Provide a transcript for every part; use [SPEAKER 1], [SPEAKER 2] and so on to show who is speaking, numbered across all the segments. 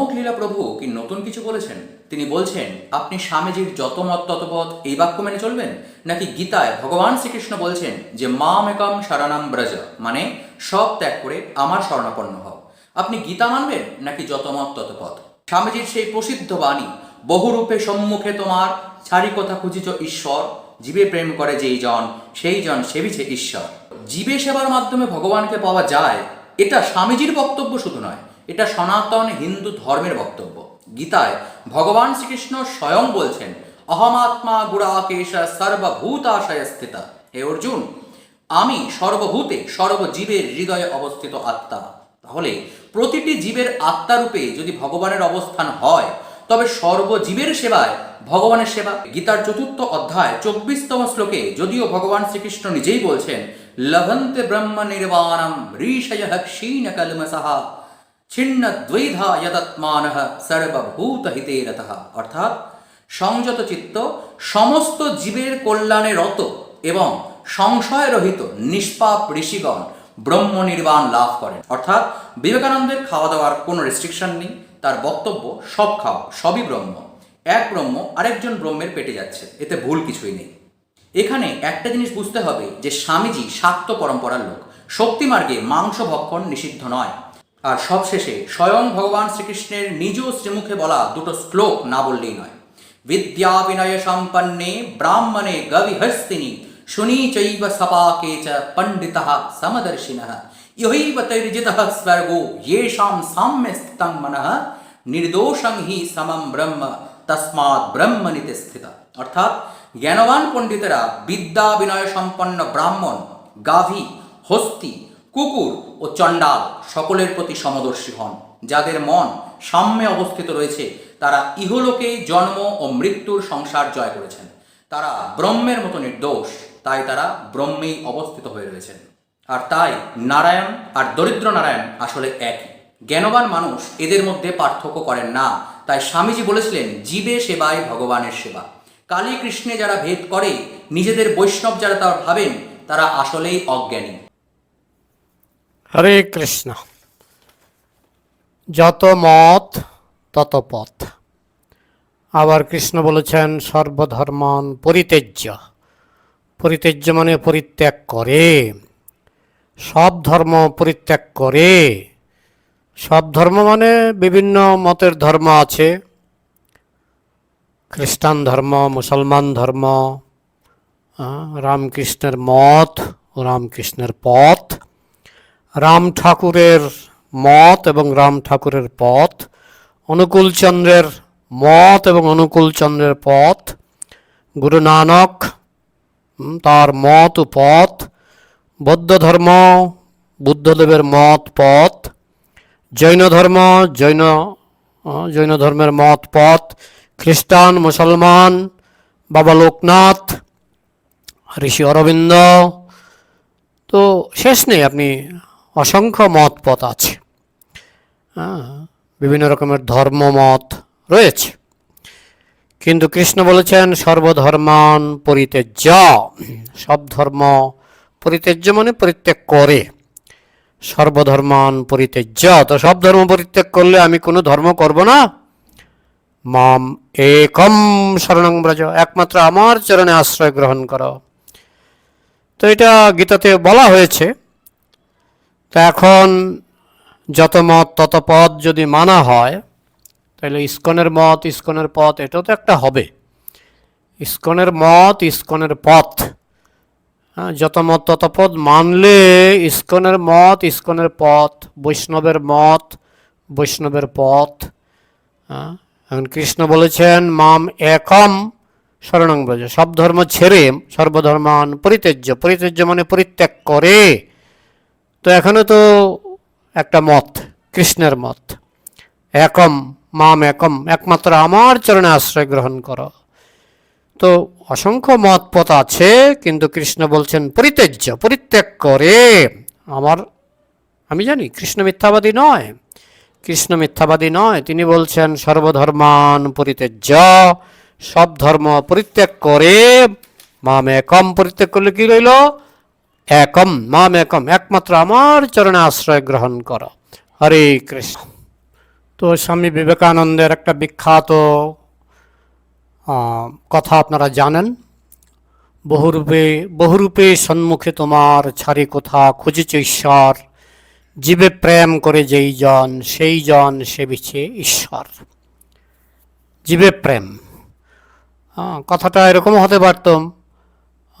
[SPEAKER 1] অমোক লীলা প্রভু কি নতুন কিছু বলেছেন? তিনি বলছেন, আপনি স্বামীজির যত মত ততপথ এই বাক্য মেনে চলবেন? নাকি গীতায় ভগবান শ্রীকৃষ্ণ বলছেন যে মাম একম সারানাম ব্রজ মানে সব ত্যাগ করে আমার শরণাপন্ন হও। আপনি গীতা মানবেন নাকি যত মত তত পথ? স্বামীজির সেই প্রসিদ্ধ বাণী, বহুরূপে সম্মুখে তোমার ছাড়ি কথা খুঁজিছ ঈশ্বর, জীবে প্রেম করে যেই জন, সেই জন সেবিছে ঈশ্বর। জীবে সেবার মাধ্যমে ভগবানকে পাওয়া যায়, এটা স্বামীজির বক্তব্য শুধু নয় এটা সনাতন হিন্দু ধর্মের বক্তব্য। গীতায় ভগবান শ্রীকৃষ্ণ স্বয়ং বলছেন, অহমাত্মা গুড়াকেশ সর্বভূতাশয় স্থিতা। হে অর্জুন, আমি সর্বভূতে সর্বজীবের হৃদয়ে অবস্থিত আত্মা। তাহলে প্রতিটি জীবের আত্মারূপে যদি ভগবানের অবস্থান হয়, তবে সর্বজীবের সেবায় ভগবানের সেবা। গীতার চতুর্থ অধ্যায়, চব্বিশতম শ্লোকে যদিও ভগবান শ্রীকৃষ্ণ নিজেই বলছেন, লভন্তে ব্রহ্ম নির্বাণম ঋষয় ক্ষীণ কলমসহা ছিন্ন দ্বৈধা যতৎমান সর্বভূত হিতে রতঃ অর্থাৎ সংযত চিত্ত, সমস্ত জীবের কল্যাণে রত এবং সংশয় রহিত নিষ্পাপ ঋষিগণ ব্রহ্ম নির্বাণ লাভ করেন। অর্থাৎ বিবেকানন্দের খাওয়া দাওয়ার কোনো রেস্ট্রিকশন নেই, তার বক্তব্য সব খাও, সবই ব্রহ্ম। এক ব্রহ্ম আরেকজন ব্রহ্মের পেটে যাচ্ছে, এতে ভুল কিছুই নেই। এখানে একটা জিনিস বুঝতে হবে যে স্বামীজি শাক্ত পরম্পরার লোক, শক্তি মার্গে মাংস ভক্ষণ নিষিদ্ধ নয়। আর সবশেষে স্বয়ং ভগবান শ্রীকৃষ্ণের নিজ শ্রীমুখে বলা দুটো শ্লোক না বললেই নয়। বিদ্যা বিনয় সম্পন্নে ব্রাহ্মণে গবিহস্তিনি শুনি চৈব সপাকে চ পণ্ডিত সমদর্শিন। ইহৈব তৈর্জিত স্বর্গো, येषां সাম্যে স্থিতং মনঃ নির্দোষং হি সমম ব্রহ্ম তস্মাৎ ব্রহ্মনিতে স্থিত অর্থাৎ জ্ঞানবান পণ্ডিতেরা বিদ্যা বিনয় সম্পন্ন ব্রাহ্মণ, গাভী, হস্তি, কুকুর ও চণ্ডাল সকলের প্রতি সমদর্শী হন। যাদের মন সাম্যে অবস্থিত রয়েছে, তারা ইহলোকে জন্ম ও মৃত্যুর সংসার জয় করেছেন। তারা ব্রহ্মের মতো নির্দোষ, তাই তারা ব্রহ্মেই অবস্থিত হয়ে রয়েছেন। আর তাই নারায়ণ আর দরিদ্র নারায়ণ আসলে একই। জ্ঞানবান মানুষ এদের মধ্যে পার্থক্য করেন না। তাই স্বামীজি বলেছিলেন, জীবে সেবায় ভগবানের সেবা। কালী কৃষ্ণে যারা ভেদ করে, নিজেদের বৈষ্ণব যারা তার ভাবেন, তারা আসলেই অজ্ঞানী।
[SPEAKER 2] হরে কৃষ্ণ। যত মত, তত পথ। আবার কৃষ্ণ বলেছেন, সর্বধর্মান পরিত্যাজ্য। পরিত্যাজ্য মানে পরিত্যাগ করে। সব ধর্ম পরিত্যাগ করে। সব ধর্ম মানে বিভিন্ন মতের ধর্ম আছে। খ্রিস্টান ধর্ম, মুসলমান ধর্ম রামকৃষ্ণের মত রামকৃষ্ণের পথ। রাম ঠাকুরের মত এবং রাম ঠাকুরের পথ অনুকূলচন্দ্রের মত এবং অনুকূলচন্দ্রের পথ, গুরু নানক তার মত ও পথ, বৌদ্ধ ধর্ম, বুদ্ধদেবের মত পথ, জৈন ধর্ম, জৈন জৈন ধর্মের মত পথ, খ্রিস্টান, মুসলমান, বাবা লোকনাথ, ঋষি অরবিন্দ। তো শেষ নেই আপনি অসংখ্য মত পথ আছে। বিভিন্ন রকমের ধর্মমত রয়েছে। কিন্তু কৃষ্ণ বলেছেন, সর্বধর্মান পরিত্যাজ্য। সব ধর্ম পরিত্যাজ্য মানে পরিত্যাগ করে। সর্বধর্মান পরিত্যাজ্য। তো সব ধর্ম পরিত্যাগ করলে আমি কোনো ধর্ম করব না? মাম একম শরণং ব্রজ। একমাত্র আমার চরণে আশ্রয় গ্রহণ করো। তো এটা গীতাতে বলা হয়েছে। তো এখন যত মত তত পথ যদি মানা হয় তাহলে ইস্কনের মত ইস্কনের পথ এটাও তো একটা হবে। ইস্কনের মত ইস্কনের পথ। হ্যাঁ, যত মত তত পথ মানলে ইস্কনের মত ইস্কনের পথ বৈষ্ণবের মত বৈষ্ণবের পথ। হ্যাঁ, এখন কৃষ্ণ বলেছেন মাম একম শরণং ব্রজ সব ধর্ম ছেড়ে সর্বধর্মান পরিত্যাজ্য। পরিত্যাজ্য মানে পরিত্যাগ করে। তো এখানে তো একটা মত, কৃষ্ণের মত। একম, মাম একম, একমাত্র আমার চরণে আশ্রয় গ্রহণ করো। তো অসংখ্য মত পথ আছে, কিন্তু কৃষ্ণ বলছেন, পরিত্যাজ্য, পরিত্যাগ করে। আমার, আমি জানি, কৃষ্ণ মিথ্যাবাদী নয়। কৃষ্ণ মিথ্যাবাদী নয়। তিনি বলছেন, সর্বধর্মান পরিত্যাজ্য, সব ধর্ম পরিত্যাগ করে, মাম একম পরিত্যাগ করলে কি রইল? একম, মাম একম, একমাত্র আমার চরণে আশ্রয় গ্রহণ কর। হরে কৃষ্ণ। তো স্বামী বিবেকানন্দের একটা বিখ্যাত কথা আপনারা জানেন। বহুরূপে বহুরূপে সম্মুখে তোমার ছাড়ি কোথা খুঁজেছে ঈশ্বর? জীবে প্রেম করে যেই জন, সেই জন সেবিছে ঈশ্বর। জীবে প্রেম। কথাটা এরকম হতে পারত।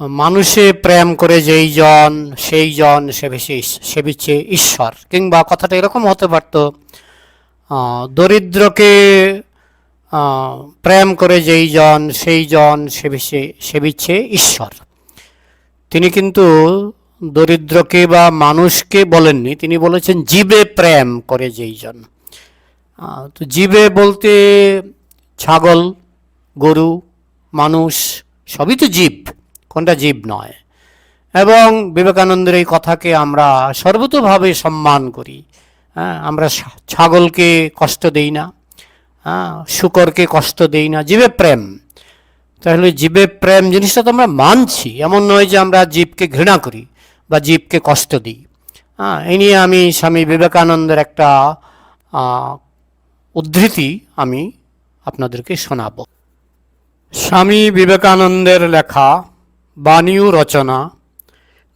[SPEAKER 2] মানুষে প্রেম করে যেই জন, সেই জন সেবিছে সেবিছে ঈশ্বর। কিংবা কথাটা এরকম হতে পারত দরিদ্রকে প্রেম করে যেই জন, সেই জন সেবিছে সেবিছে ঈশ্বর। তিনি কিন্তু দরিদ্রকে বা মানুষকে বলেননি, তিনি বলেছেন জীবে প্রেম করে যেই জন। তো জীবে বলতে ছাগল, গরু, মানুষ, সবই তো জীব। কোনটা জীব নয়। এবং বিবেকানন্দের এই কথাকে আমরা সর্বতোভাবে সম্মান করি। হ্যাঁ আমরা ছাগলকে কষ্ট দেই না হ্যাঁ শুকরকে কষ্ট দেই না, জীবে প্রেম। তাহলে জীবে প্রেম জিনিসটা তো আমরা মানছি, এমন নয় যে আমরা জীবকে ঘৃণা করি বা জীবকে কষ্ট দিই। হ্যাঁ এই নিয়ে আমি স্বামী বিবেকানন্দের একটা উদ্ধৃতি আমি আপনাদেরকে শোনাব। স্বামী বিবেকানন্দের লেখা বাণীয় রচনা,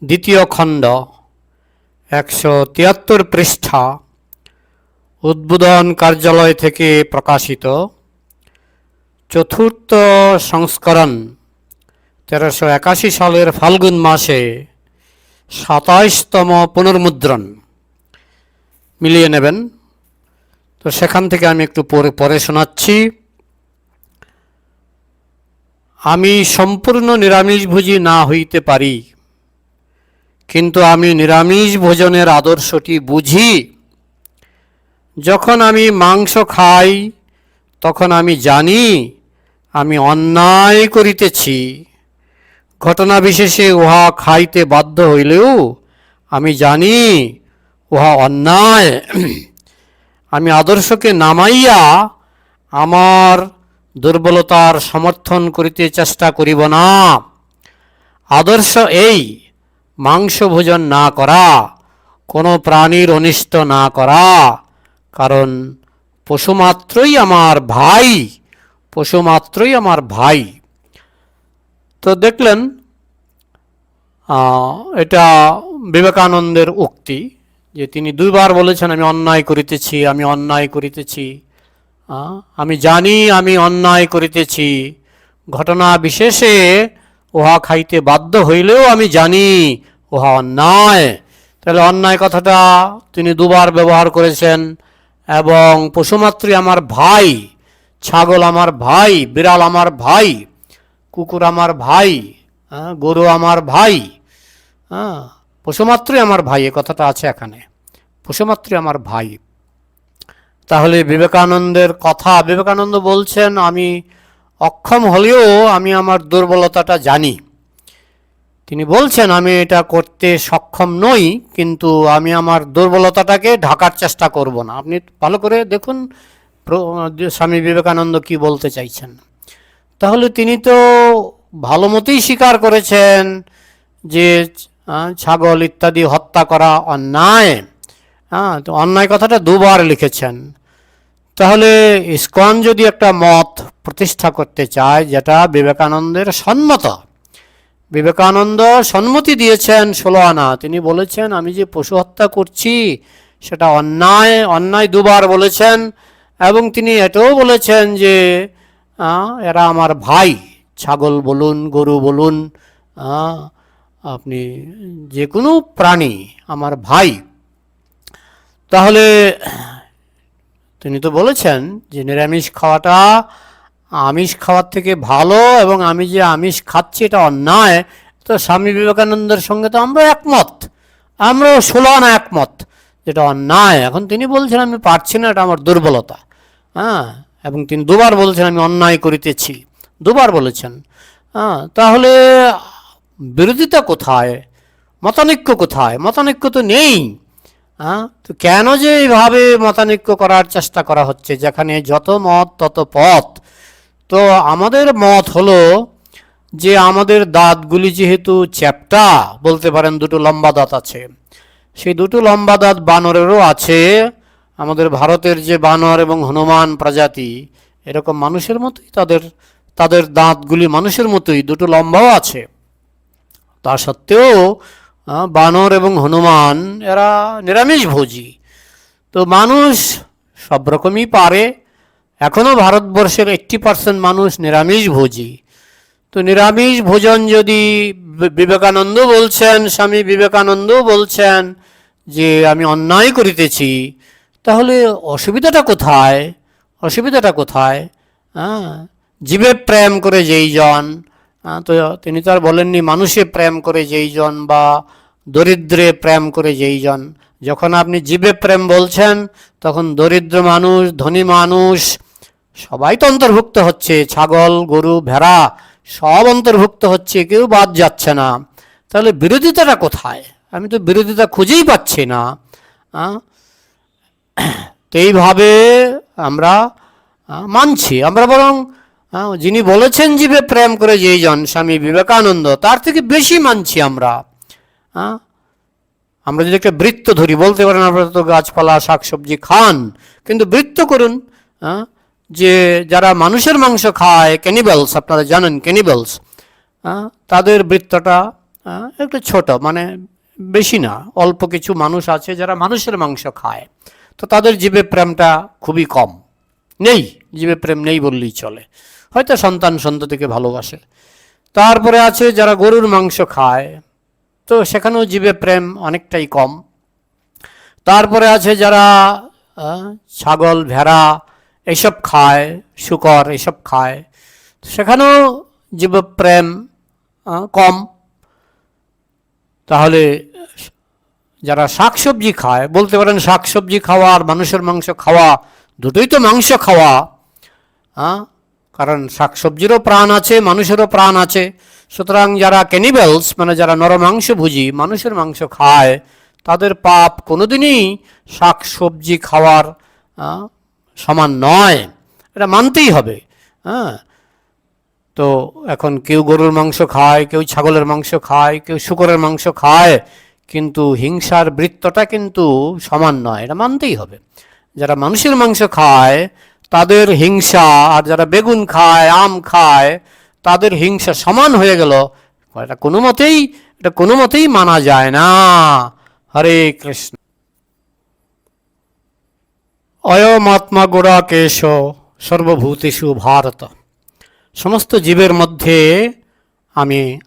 [SPEAKER 2] দ্বিতীয় খণ্ড, একশো তিয়াত্তর পৃষ্ঠা, উদ্বোধন কার্যালয় থেকে প্রকাশিত, চতুর্থ সংস্করণ, তেরোশো একাশি সালের ফাল্গুন মাসে সাতাইশতম পুনর্মুদ্রণ। মিলিয়ে নেবেন। তো সেখান থেকে আমি একটু পরে পরে শোনাচ্ছি। আমি সম্পূর্ণ নিরামিষভোজী না হইতে পারি। কিন্তু আমি নিরামিষ ভোজনের আদর্শটি বুঝি। যখন আমি মাংস খাই, তখন আমি জানি আমি অন্যায় করিতেছি। ঘটনা বিশেষে উহা খাইতে বাধ্য হইলেও আমি জানি উহা অন্যায়। আমি আদর্শকে নামাইয়া আমার দুর্বলতার সমর্থন করিতে চেষ্টা করিব না। আদর্শ এই মাংস ভোজন না করা, কোনো প্রাণীর অনিষ্ট না করা, কারণ পশুমাত্রই আমার ভাই পশুমাত্রই আমার ভাই। তো দেখলেন এটা বিবেকানন্দের উক্তি, যে তিনি দুইবার বলেছেন, আমি অন্যায় করিতেছি, আমি অন্যায় করিতেছি। আমি জানি, আমি অন্যায় করিতেছি। ঘটনা বিশেষে উহা খাইতে বাধ্য হইলেও আমি জানি উহা অন্যায়। তাহলে অন্যায় কথাটা তিনি দুবার ব্যবহার করেছেন এবং পশুমাতৃ আমার ভাই, ছাগল আমার ভাই, বিড়াল আমার ভাই, কুকুর আমার ভাই গরু আমার ভাই হ্যাঁ পশুমাত্রই আমার ভাই, এ কথাটা আছে এখানে। পশুমাত্রই আমার ভাই। তাহলে বিবেকানন্দের কথা বিবেকানন্দ বলছেন, আমি অক্ষম হলেও আমি আমার দুর্বলতাটা জানি। তিনি বলছেন, আমি এটা করতে সক্ষম নই, কিন্তু আমি আমার দুর্বলতাটাকে ঢাকার চেষ্টা করব না। আপনি ভালো করে দেখুন স্বামী বিবেকানন্দ কি বলতে চাইছেন। তাহলে তিনি তো ভালো মতোই স্বীকার করেছেন যে ছাগল ইত্যাদি হত্যা করা অন্যায়। হ্যাঁ তো অন্যায় কথাটা দুবার লিখেছেন। তাহলে ইস্কন যদি একটা মত প্রতিষ্ঠা করতে চায়, যেটা বিবেকানন্দের সম্মত বিবেকানন্দ সম্মতি দিয়েছেন ষোলো আনা তিনি বলেছেন, আমি যে পশু হত্যা করছি, সেটা অন্যায় অন্যায় দুবার বলেছেন, এবং তিনি এটাও বলেছেন যে এরা আমার ভাই, ছাগল বলুন, গরু বলুন আপনি যে কোনো প্রাণী আমার ভাই তাহলে, তিনি তো বলেছেন যে নিরামিষ খাওয়াটা আমিষ খাওয়ার থেকে ভালো এবং আমি যে আমিষ খাচ্ছি এটা অন্যায়। তো স্বামী বিবেকানন্দের সঙ্গে তো আমরা একমত। আমরাও ষোলো আনা একমত যেটা অন্যায়। এখন তিনি বলছেন, আমি পারছি না, এটা আমার দুর্বলতা। হ্যাঁ এবং তিনি দুবার বলছেন, আমি অন্যায় করিতেছি। দুবার বলেছেন। হ্যাঁ তাহলে বিরোধিতা কোথায়? মতানৈক্য কোথায়? মতানৈক্য তো নেই। হ্যাঁ? তো কেন যে এইভাবে মতানৈক্য করার চেষ্টা করা হচ্ছে? যেখানে যত মত, তত পথ। তো আমাদের মত হলো যে আমাদের দাঁতগুলি যেহেতু চ্যাপ্টা, বলতে পারেন দুটো লম্বা দাঁত আছে। সেই দুটো লম্বা দাঁত বানরেরও আছে। আমাদের ভারতের যে বানর এবং হনুমান প্রজাতি, এরকম মানুষের মতোই তাদের তাদের দাঁতগুলি মানুষের মতোই, দুটো লম্বাও আছে। তা সত্ত্বেও বানর এবং হনুমান, এরা নিরামিষ ভোজী। তো মানুষ সব রকমই পারে। এখনও ভারতবর্ষের এইট্টি পার্সেন্ট মানুষ নিরামিষ ভোজী। তো নিরামিষ ভোজন যদি বিবেকানন্দ বলছেন, স্বামী বিবেকানন্দ বলছেন যে, আমি অন্যায় করিতেছি, তাহলে অসুবিধাটা কোথায়? অসুবিধাটা কোথায়? হ্যাঁ জীবে প্রেম করে যেই জন তো তিনি তো আর বলেননি, মানুষে প্রেম করে যেই জন বা দরিদ্রে প্রেম করে যেই জন। যখন আপনি জীবে প্রেম বলছেন, তখন দরিদ্র মানুষ, ধনী মানুষ, সবাই তো অন্তর্ভুক্ত হচ্ছে, ছাগল, গরু, ভেড়া, সব অন্তর্ভুক্ত হচ্ছে, কেউ বাদ যাচ্ছে না। তাহলে বিরোধিতাটা কোথায়? আমি তো বিরোধিতা খুঁজেই পাচ্ছি না? তো এইভাবে আমরা মানছি। আমরা বরং যিনি বলেছেন জীবে প্রেম করে যেই জন স্বামী বিবেকানন্দ তার থেকে বেশি মানছি আমরা। আহ? আমরা যদি একটা বৃত্ত ধরি বলতে পারেন আপনারা তো গাছপালা শাকসবজি খান কিন্তু বৃত্ত করুন হ্যাঁ যে যারা মানুষের মাংস খায় ক্যানিবেলস আপনারা জানেন ক্যানিবেলস তাদের বৃত্তটা আহ, একটু ছোট মানে বেশি না অল্প কিছু মানুষ আছে যারা মানুষের মাংস খায়। তো তাদের জীবে প্রেমটা খুবই কম। নেই জীবে প্রেম নেই বললেই চলে। হয়তো সন্তান সন্ততিকে ভালোবাসে। তারপরে আছে যারা গরুর মাংস খায়, তো সেখানেও জীবে প্রেম অনেকটাই কম। তারপরে আছে যারা ছাগল, ভেড়া এইসব খায়, শুকর এইসব খায় সেখানেও জীব প্রেম কম। তাহলে যারা শাকসবজি খায়, বলতে পারেন শাকসবজি খাওয়া আর মানুষের মাংস খাওয়া, দুটোই তো মাংস খাওয়া হ্যাঁ কারণ শাকসবজিরও প্রাণ আছে, মানুষেরও প্রাণ আছে। সুতরাং যারা ক্যানিবেলস মানে যারা নরমাংস ভুজি মানুষের মাংস খায়, তাদের পাপ কোনোদিনই শাকসবজি খাওয়ার সমান নয়। এটা মানতেই হবে হ্যাঁ তো এখন কেউ গরুর মাংস খায়, কেউ ছাগলের মাংস খায়, কেউ শুকরের মাংস খায়, কিন্তু হিংসার বৃত্তটা কিন্তু সমান নয়, এটা মানতেই হবে। যারা মানুষের মাংস খায় তাদের হিংসা, আর যারা বেগুন খায়, আম খায়, তাদের হিংসা সমান হয়ে গেল। এটা কোনো মতেই, এটা কোনো মতেই মানা যায় না। হরে কৃষ্ণ। অয়মাত্মা গোড়া কেশ, সর্বভূতেষু ভারত। সমস্ত জীবের মধ্যে আমি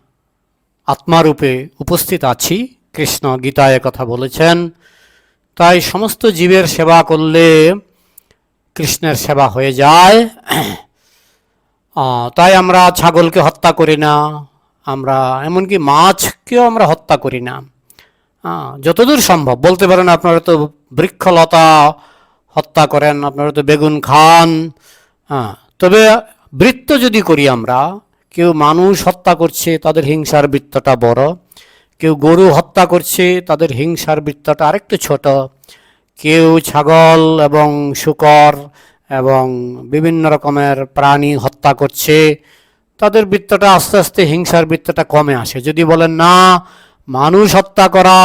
[SPEAKER 2] আত্মারূপে উপস্থিত আছি। কৃষ্ণ গীতায় কথা বলেছেন। তাই সমস্ত জীবের সেবা করলে কৃষ্ণের সেবা হয়ে যায়। তাই আমরা ছাগলকে হত্যা করি না। আমরা, এমনকি মাছকেও আমরা হত্যা করি না। যতদূর সম্ভব। বলতে পারেন, আপনারা তো বৃক্ষলতা হত্যা করেন, আপনারা তো বেগুন খান। তবে বৃত্ত যদি করি আমরা, কেউ মানুষ হত্যা করছে, তাদের হিংসার বৃত্তটা বড়। কেউ গরু হত্যা করছে, তাদের হিংসার বৃত্তটা আরেকটু ছোট। কেউ ছাগল এবং শুকর এবং বিভিন্ন রকমের প্রাণী হত্যা করছে, তাদের বৃত্তটা আস্তে আস্তে হিংসার বৃত্তটা কমে আসে। যদি বলেন, না, মানুষ হত্যা করা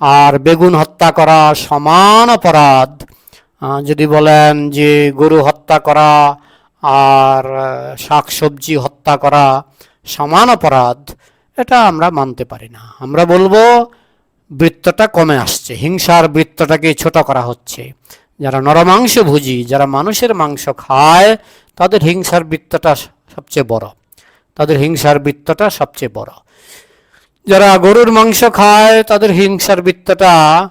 [SPEAKER 2] আর বেগুন হত্যা করা সমান অপরাধ। যদি বলেন যে গরু হত্যা করা আর শাক সবজি হত্যা করা সমান অপরাধ, এটা আমরা মানতে পারি না। আমরা বলব বৃত্তটা কমে আসছে। হিংসার বৃত্তটাকে ছোট করা হচ্ছে। যারা নরমাংস ভুজি, যারা মানুষের মাংস খায়, তাদের হিংসার বৃত্তটা সবচেয়ে বড়। তাদের হিংসার বৃত্তটা সবচেয়ে বড়। যারা গরুর মাংস খায়, তাদের হিংসার বৃত্তটা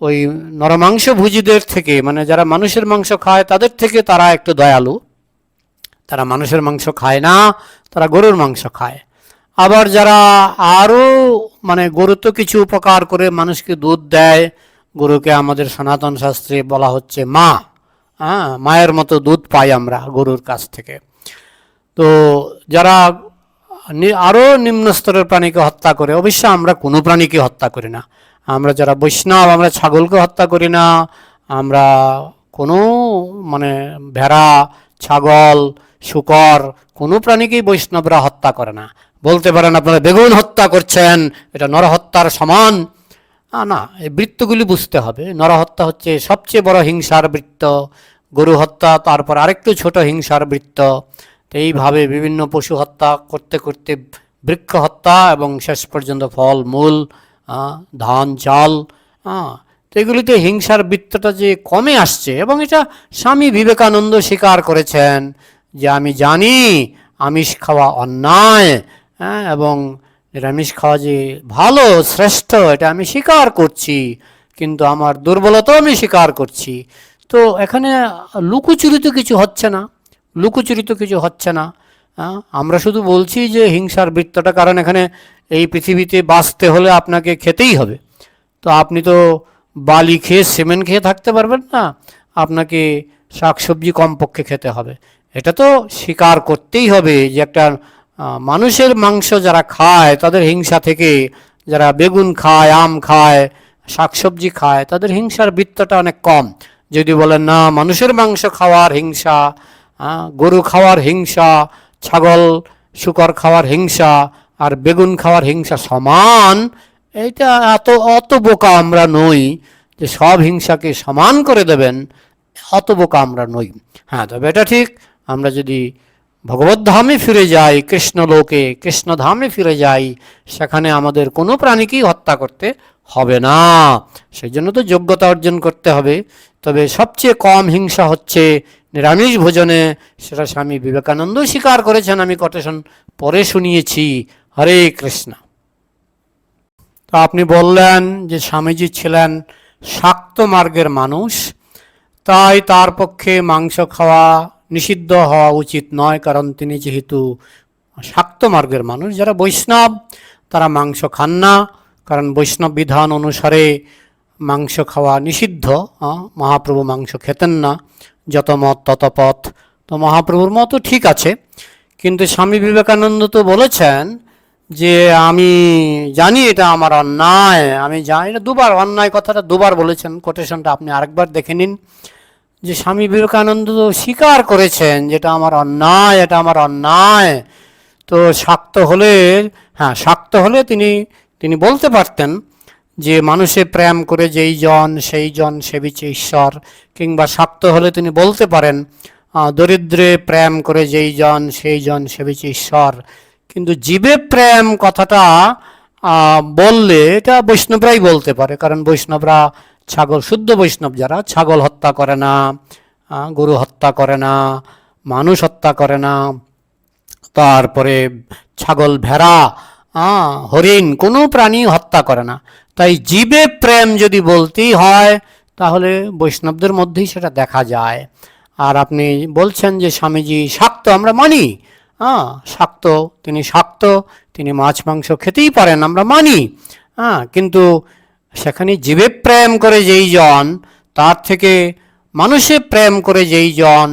[SPEAKER 2] ওই নরমাংস ভুজিদের থেকে মানে যারা মানুষের মাংস খায়, তাদের থেকে তারা একটু দয়ালু। তারা মানুষের মাংস খায় না, তারা গরুর মাংস খায়। আবার যারা আরও মানে গরু তো কিছু উপকার করে মানুষকে দুধ দেয়, গরুকে আমাদের সনাতন শাস্ত্রে বলা হচ্ছে মা। হ্যাঁ মায়ের মতো দুধ পাই আমরা গরুর কাছ থেকে। তো যারা আরও নিম্ন স্তরের প্রাণীকে হত্যা করে অবশ্য আমরা কোনো প্রাণীকে হত্যা করি না। আমরা যারা বৈষ্ণব, আমরা ছাগলকে হত্যা করি না। আমরা কোনো মানে ভেড়া, ছাগল, শুকর, কোনো প্রাণীকেই বৈষ্ণবরা হত্যা করে না। বলতে পারেন আপনারা বেগুন হত্যা করছেন, এটা নরহত্যার সমান। না এই বৃত্তগুলি বুঝতে হবে। নরহত্যা হচ্ছে সবচেয়ে বড় হিংসার বৃত্ত, গরু হত্যা, তারপর আরেকটু ছোট হিংসার বৃত্ত। এইভাবে বিভিন্ন পশু হত্যা করতে করতে বৃক্ষ হত্যা এবং শেষ পর্যন্ত ফল, মূল ধান, চাল তো এগুলিতে হিংসার বৃত্তটা যে কমে আসছে এবং এটা স্বামী বিবেকানন্দ স্বীকার করেছেন যে আমি জানি, আমিষ খাওয়া অন্যায় হ্যাঁ এবং নিরামিষ খাওয়া যে ভালো, শ্রেষ্ঠ, এটা আমি স্বীকার করছি, কিন্তু আমার দুর্বলতাও আমি স্বীকার করছি। তো এখানে লুকোচুরি তো কিছু হচ্ছে না লুকোচুরি তো কিছু হচ্ছে না। আমরা শুধু বলছি যে হিংসার বৃত্তটা, কারণ এখানে এই পৃথিবীতে বাঁচতে হলে আপনাকে খেতেই হবে। তো আপনি তো বালি খেয়ে, সিমেন্ট খেয়ে থাকতে পারবেন না, আপনাকে শাকসবজি কমপক্ষে খেতে হবে। এটা তো স্বীকার করতেই হবে যে একটা মানুষের মাংস যারা খায়, তাদের হিংসা থেকে যারা বেগুন খায়, আম খায়, শাকসবজি খায়, তাদের হিংসার বৃত্তটা অনেক কম। যদি বলেন, না, মানুষের মাংস খাওয়ার হিংসা গরু খাওয়ার হিংসা, ছাগল শুকর খাওয়ার হিংসা, আর বেগুন খাওয়ার হিংসা সমান এটা এত, অত বোকা আমরা নই যে সব হিংসাকে সমান করে দেবেন। অত বোকা আমরা নই। হ্যাঁ তবে এটা ঠিক। আমরা যদি ভগবদ্ধামে ফিরে যাই কৃষ্ণলোকে কৃষ্ণধামে ফিরে যাই, সেখানে আমাদের কোনো প্রাণীকেই হত্যা করতে হবে না। সেই জন্য তো যোগ্যতা অর্জন করতে হবে। তবে সবচেয়ে কম হিংসা হচ্ছে নিরামিষ ভোজনে, সেটা স্বামী বিবেকানন্দ স্বীকার করেছেন, আমি কোটেশন পরে শুনিয়েছি। হরে কৃষ্ণ। তো আপনি বললেন যে স্বামীজি ছিলেন শাক্ত মার্গের মানুষ, তাই তার পক্ষে মাংস খাওয়া নিষিদ্ধ হওয়া উচিত নয়, কারণ তিনি যেহেতু শাক্ত মার্গের মানুষ, যারা বৈষ্ণব, তারা মাংস খান না। কারণ বৈষ্ণব বিধান অনুসারে মাংস খাওয়া নিষিদ্ধ মহাপ্রভু মাংস খেতেন না। যত মত, তত পথ। তো মহাপ্রভুর মতো ঠিক আছে। কিন্তু স্বামী বিবেকানন্দ তো বলেছেন যে, আমি জানি এটা আমার অন্যায়। আমি জানি এটা দুবার, অন্যায় কথাটা দুবার বলেছেন। কোটেশনটা আপনি আরেকবার দেখে নিন। যে স্বামী বিবেকানন্দ তো স্বীকার করেছেন যেটা আমার অন্যায়, এটা আমার অন্যায়। তো শাক্ত হলে হ্যাঁ শাক্ত হলে তিনি তিনি বলতে পারতেন যে মানুষে প্রেম করে যেই জন, সেই জন সেবিছে ঈশ্বর। কিংবা শাক্ত হলে তিনি বলতে পারেন দরিদ্রে প্রেম করে যেই জন, সেই জন সেবিছে ঈশ্বর। কিন্তু জীবে প্রেম কথাটা বললে এটা বৈষ্ণবরাই বলতে পারে। কারণ বৈষ্ণবরা ছাগল, শুদ্ধ বৈষ্ণব যারা, ছাগল হত্যা করে না গরু হত্যা করে না, মানুষ হত্যা করে না, তারপরে ছাগল, ভেড়া হরিণ, কোনো প্রাণী হত্যা করে না। তাই জীবে প্রেম যদি বলতেই হয়, তাহলে বৈষ্ণবদের মধ্যেই সেটা দেখা যায়। আর আপনি বলছেন যে স্বামীজি, শাক্ত আমরা মানি। হ্যাঁ শাক্ত, তিনি শাক্ত, তিনি মাছ, মাংস খেতেই পারেন, আমরা মানি। হ্যাঁ কিন্তু সেখানে জীবে প্রেম করে যেই জন, তার থেকে মানুষে প্রেম করে যেই জন,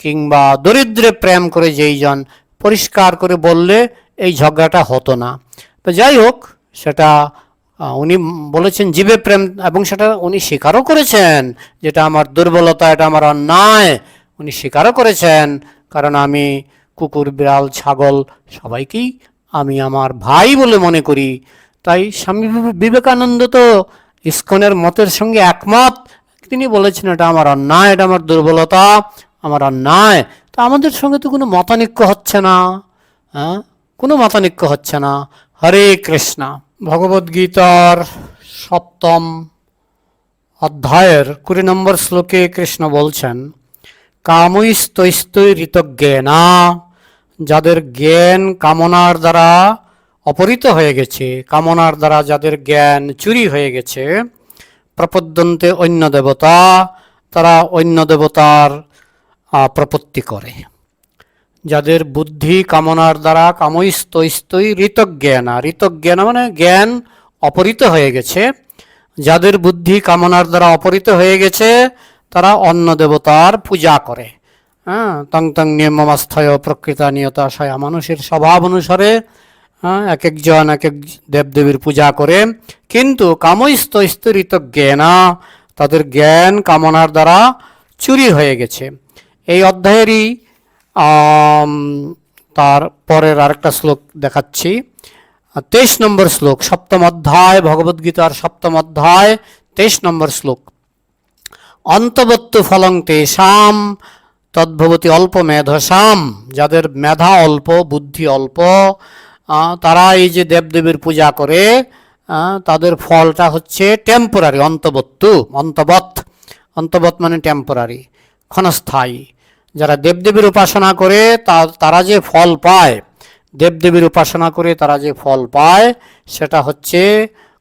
[SPEAKER 2] কিংবা দরিদ্রে প্রেম করে যেই জন, পরিষ্কার করে বললে এই ঝগড়াটা হতো না। তো যাই হোক, সেটা উনি বলেছেন জীবে প্রেম, এবং সেটা উনি স্বীকারও করেছেন, যেটা আমার দুর্বলতা, এটা আমার অন্যায়, উনি স্বীকারও করেছেন, কারণ আমি কুকুর, বিড়াল, ছাগল, সবাইকেই আমি আমার ভাই বলে মনে করি। তাই স্বামী বিবে- বিবেকানন্দ তো ইস্কনের মতের সঙ্গে একমত। তিনি বলেছেন, এটা আমার অন্যায়, এটা আমার দুর্বলতা, আমার অন্যায়। তা আমাদের সঙ্গে তো কোনো মতানৈক্য হচ্ছে না হ্যাঁ? কোনো মতানৈক্য হচ্ছে না। হরে কৃষ্ণ। ভগবদ্গীতার সপ্তম অধ্যায়ের কুড়ি নম্বর শ্লোকে কৃষ্ণ বলছেন কামৈস্তৈস্তৈ ঋতজ্ঞেনা। যাদের জ্ঞান কামনার দ্বারা অপহৃত হয়ে গেছে। কামনার দ্বারা যাদের জ্ঞান চুরি হয়ে গেছে, প্রপদ্যন্তে অন্য দেবতা, তারা অন্য দেবতার প্রপত্তি করে। যাদের বুদ্ধি কামনার দ্বারা কামৈস্তৈস্তৈ ঋতজ্ঞানা। ঋতজ্ঞানা মানে জ্ঞান অপহৃত হয়ে গেছে। যাদের বুদ্ধি কামনার দ্বারা অপহৃত হয়ে গেছে, তারা অন্য দেবতার পূজা করে। হ্যাঁ তং তং নিয়মাস্থায় প্রকৃতা নিয়তাশয়া। মানুষের স্বভাব অনুসারে হ্যাঁ এক একজন এক এক দেবদেবীর পূজা করে। কিন্তু কামৈস্তৈস্তরিত জ্ঞানা, তাদের জ্ঞান কামনার দ্বারা চুরি হয়ে গেছে। এই অধ্যায়েরই তার পরের আরেকটা শ্লোক দেখাচ্ছি। তেইশ নম্বর শ্লোক, সপ্তম অধ্যায়, ভগবদ্গীতার সপ্তম অধ্যায়, তেইশ নম্বর শ্লোক। অন্তবত্তু ফলং তেষাম, তদ্ভবতী অল্প মেধসাম, যাদের মেধা অল্প, বুদ্ধি অল্প। তারা এই যে দেবদেবীর পূজা করে তাদের ফলটা হচ্ছে টেম্পোরারি অন্তবত্তু অন্তবৎ। অন্তবৎ মানে টেম্পোরারি ক্ষণস্থায়ী। যারা দেবদেবীর উপাসনা করে তারা যে ফল পায়, দেবদেবীর উপাসনা করে তারা যে ফল পায়, সেটা হচ্ছে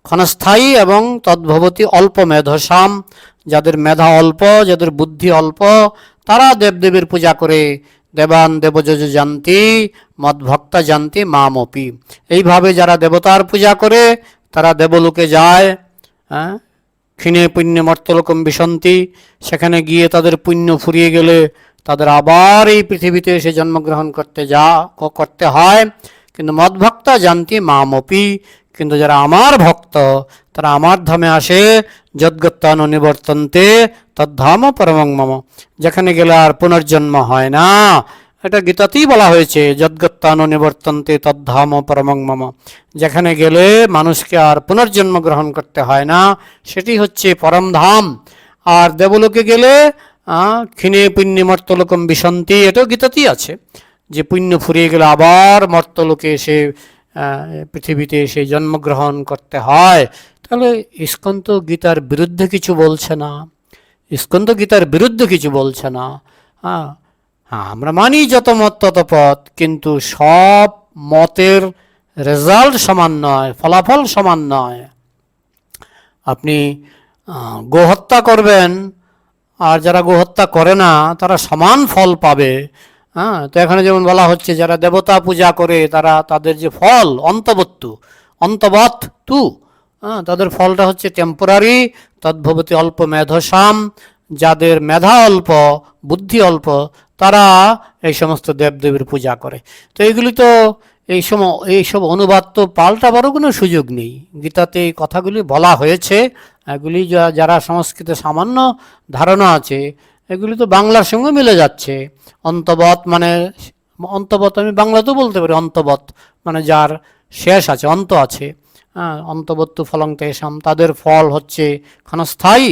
[SPEAKER 2] ক্ষণস্থায়ী এবং তদ্ভবতী অল্প মেধসাম। যাদের মেধা অল্প, যাদের বুদ্ধি অল্প, তারা দেবদেবীর পূজা করে দেবান দেবযজ জানতি, মদভক্তা জানতি, মামপি। এইভাবে যারা দেবতার পূজা করে, তারা দেবলোকে যায় হ্যাঁ? ক্ষীণে পুণ্য মর্তলোকম বিশন্তি। সেখানে গিয়ে তাদের পুণ্য ফুরিয়ে গেলে তাদের আবার এই পৃথিবীতে এসে জন্মগ্রহণ করতে যা করতে হয়। কিন্তু মদভক্তা জানতি, মামপি কিন্তু যারা আমার ভক্ত, তারা আমার ধামে আসে, যদ্গত্তান নিবর্তন্তে, তদ্ধাম পরমং মম। যেখানে গেলে আর পুনর্জন্ম হয় না। এটা গীতাতেই বলা হয়েছে, যদ্গত্তান নিবর্তন্তে, তদ্ধাম পরমং মম। যেখানে গেলে মানুষকে আর পুনর্জন্ম গ্রহণ করতে হয় না, সেটি হচ্ছে পরম ধাম আর দেবলোকে গেলে ক্ষীণে পুণ্যে মর্তলোকম বিশন্তি এটাও গীতাতেই আছে। যে পুণ্য ফুরিয়ে গেলে আবার মর্তলোকে এসে পৃথিবীতে এসে জন্মগ্রহণ করতে হয়, তাহলে ইস্কন্ত গীতার বিরুদ্ধে কিছু বলছে না। ইস্কন্ত গীতার বিরুদ্ধে কিছু বলছে না। হ্যাঁ হ্যাঁ আমরা মানি যত মত তত পথ, কিন্তু সব মতের রেজাল্ট সমান নয়, ফলাফল সমান নয়। আপনি গোহত্যা করবেন, আর যারা গোহত্যা করে না, তারা সমান ফল পাবে। হ্যাঁ তো এখানে যেমন বলা হচ্ছে, যারা দেবতা পূজা করে, তারা তাদের যে ফল, অন্তবত্তু অন্তবৎ তু হ্যাঁ তাদের ফলটা হচ্ছে টেম্পোরারি তদ্ভবতী অল্প মেধসাম, যাদের মেধা অল্প, বুদ্ধি অল্প, তারা এই সমস্ত দেবদেবীর পূজা করে। তো এগুলি তো এই সময় এইসব অনুবাদ তো পাল্টাবারও কোনো সুযোগ নেই। গীতাতে এই কথাগুলি বলা হয়েছে। এগুলি যারা সংস্কৃতে সামান্য ধারণা আছে এগুলি তো বাংলার সঙ্গে মিলে যাচ্ছে। অন্তবত মানে অন্তবত আমি বাংলাতেও বলতে পারি অন্তবৎ মানে যার শেষ আছে অন্ত আছে। হ্যাঁ অন্তবত্তু ফলং তেসাম তাদের ফল হচ্ছে ক্ষণস্থায়ী।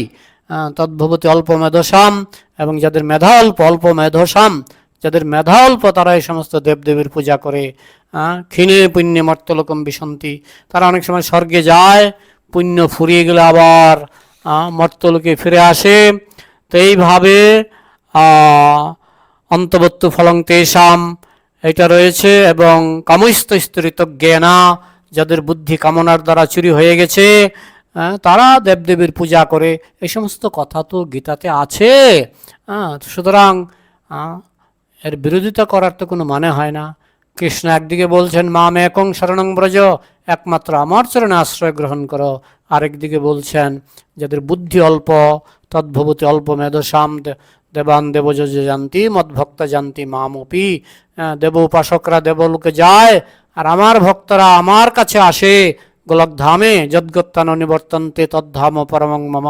[SPEAKER 2] আহ, তদ্ভবতী অল্প মেধসাম এবং যাদের মেধা অল্প অল্প মেধসাম যাদের মেধা অল্প তারা এই সমস্ত দেবদেবীর পূজা করে। আহ, ক্ষীণে পুণ্যে মর্তলোকম বিশন্তি তারা অনেক সময় স্বর্গে যায় পুণ্য ফুরিয়ে গেলে আবার মর্তলোকে ফিরে আসে। তো এইভাবে অন্তবত্তু ফলং তেষাম, এটা রয়েছে এবং কামস্ত স্তরিত জ্ঞানা, যাদের বুদ্ধি কামনার দ্বারা চুরি হয়ে গেছে তারা দেবদেবীর পূজা করে, এই সমস্ত কথা তো গীতাতে আছে। সুতরাং এর বিরোধিতা করার তো কোনো মানে হয় না। কৃষ্ণ একদিকে বলছেন, মা মেকং শরণং ব্রজ, একমাত্র আমার চরণে আশ্রয় গ্রহণ করো। আরেকদিকে বলছেন, যাদের বুদ্ধি অল্প, তদ্ভবতী অল্প মেধসাম দেবান দেবজ জানতি, মদ্ভক্ত জানতি মামপি দেব উপাসকরা দেবলোকে যায়, আর আমার ভক্তরা আমার কাছে আসে গোলক ধামে যদ্গত্তান নিবর্তন্তে, তদ্ধাম পরমং মম,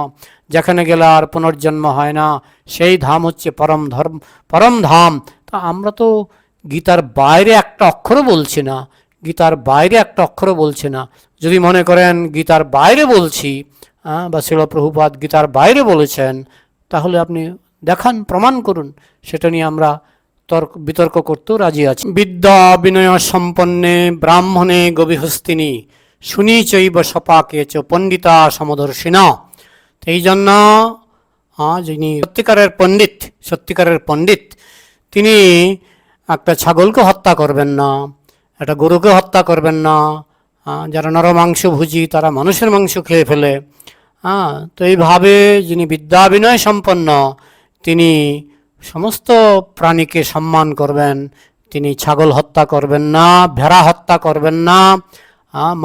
[SPEAKER 2] যেখানে গেলে আর পুনর্জন্ম হয় না, সেই ধাম হচ্ছে পরম ধর্ম, পরম ধাম। তা আমরা তো গীতার বাইরে একটা অক্ষরও বলছি না, গীতার বাইরে একটা অক্ষরও বলছি না যদি মনে করেন গীতার বাইরে বলছি বা শিলপ্রভুপাদ গীতার বাইরে বলেছেন, তাহলে আপনি দেখান, প্রমাণ করুন, সেটা নিয়ে আমরা তর্ক, বিতর্ক করতেও রাজি আছি। বিদ্যা বিনয় সম্পন্নে ব্রাহ্মণে গভীহস্তিনী শুনি চৈব সপাকে চ পণ্ডিতা সমদর্শিনা। এই জন্য যিনি সত্যিকারের পণ্ডিত সত্যিকারের পণ্ডিত, তিনি একটা ছাগলকে হত্যা করবেন না, একটা গরুকে হত্যা করবেন না যারা নরমাংস ভুজি, তারা মানুষের মাংস খেয়ে ফেলে। হ্যাঁ তো এইভাবে যিনি বিদ্যা বিনয় সম্পন্ন, তিনি সমস্ত প্রাণীকে সম্মান করবেন। তিনি ছাগল হত্যা করবেন না, ভেড়া হত্যা করবেন না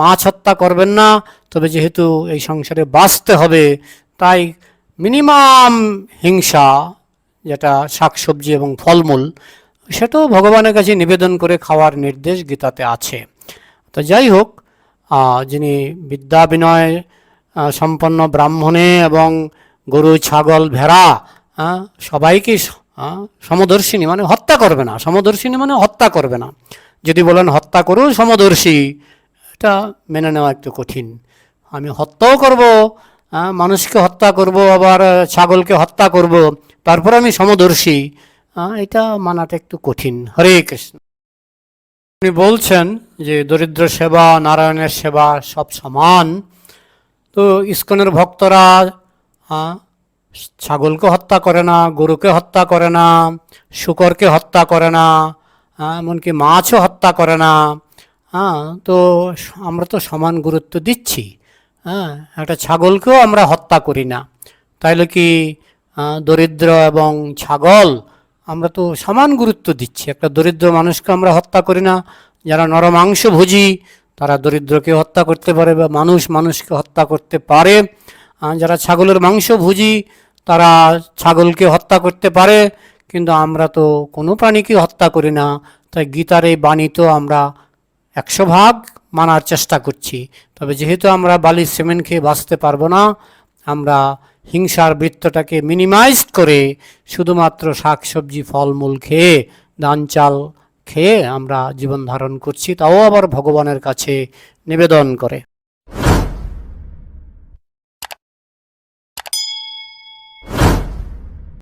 [SPEAKER 2] মাছ হত্যা করবেন না। তবে যেহেতু এই সংসারে বাঁচতে হবে, তাই মিনিমাম হিংসা, যেটা শাকসবজি এবং ফলমূল, সেটাও ভগবানের কাছে নিবেদন করে খাওয়ার নির্দেশ গীতাতে আছে। তো যাই হোক যিনি বিদ্যা বিনয় সম্পন্ন ব্রাহ্মণে এবং গরু, ছাগল, ভেড়া সবাইকে সমদর্শিনী মানে হত্যা করবে না। সমদর্শিনী মানে হত্যা করবে না। যদি বলেন হত্যা করুন সমদর্শী, এটা মেনে নেওয়া একটু কঠিন। আমি হত্যাও করব মানুষকে হত্যা করব, আবার ছাগলকে হত্যা করব, তারপর আমি সমদর্শী এটা মানাটা একটু কঠিন। হরে কৃষ্ণ। উনি বলছেন যে দরিদ্র সেবা, নারায়ণের সেবা সব সমান। তো ইস্কনের ভক্তরা ছাগলকে হত্যা করে না, গরুকে হত্যা করে না, শুকরকে হত্যা করে না এমনকি মাছও হত্যা করে না হ্যাঁ তো আমরা তো সমান গুরুত্ব দিচ্ছি হ্যাঁ একটা ছাগলকেও আমরা হত্যা করি না। তাইলে কি দরিদ্র এবং ছাগল আমরা তো সমান গুরুত্ব দিচ্ছি। একটা দরিদ্র মানুষকে আমরা হত্যা করি না। যারা নরমাংস ভোজি তারা দরিদ্রকে হত্যা করতে পারে বা মানুষ মানুষকে হত্যা করতে পারে। যারা ছাগলের মাংস ভুজি তারা ছাগলকে হত্যা করতে পারে। কিন্তু আমরা তো কোনো প্রাণীকে হত্যা করি না। তাই গীতার এই বাণী তো আমরা একশো ভাগ মানার চেষ্টা করছি। তবে যেহেতু আমরা বালি সিমেন্ট খেয়ে বাঁচতে পারব না, আমরা হিংসার বৃত্তটাকে মিনিমাইজ করে শুধুমাত্র শাকসবজি, ফলমূল খেয়ে, ধান চাল খেয়ে আমরা জীবন ধারণ করছি, তাও আবার ভগবানের কাছে নিবেদন করে।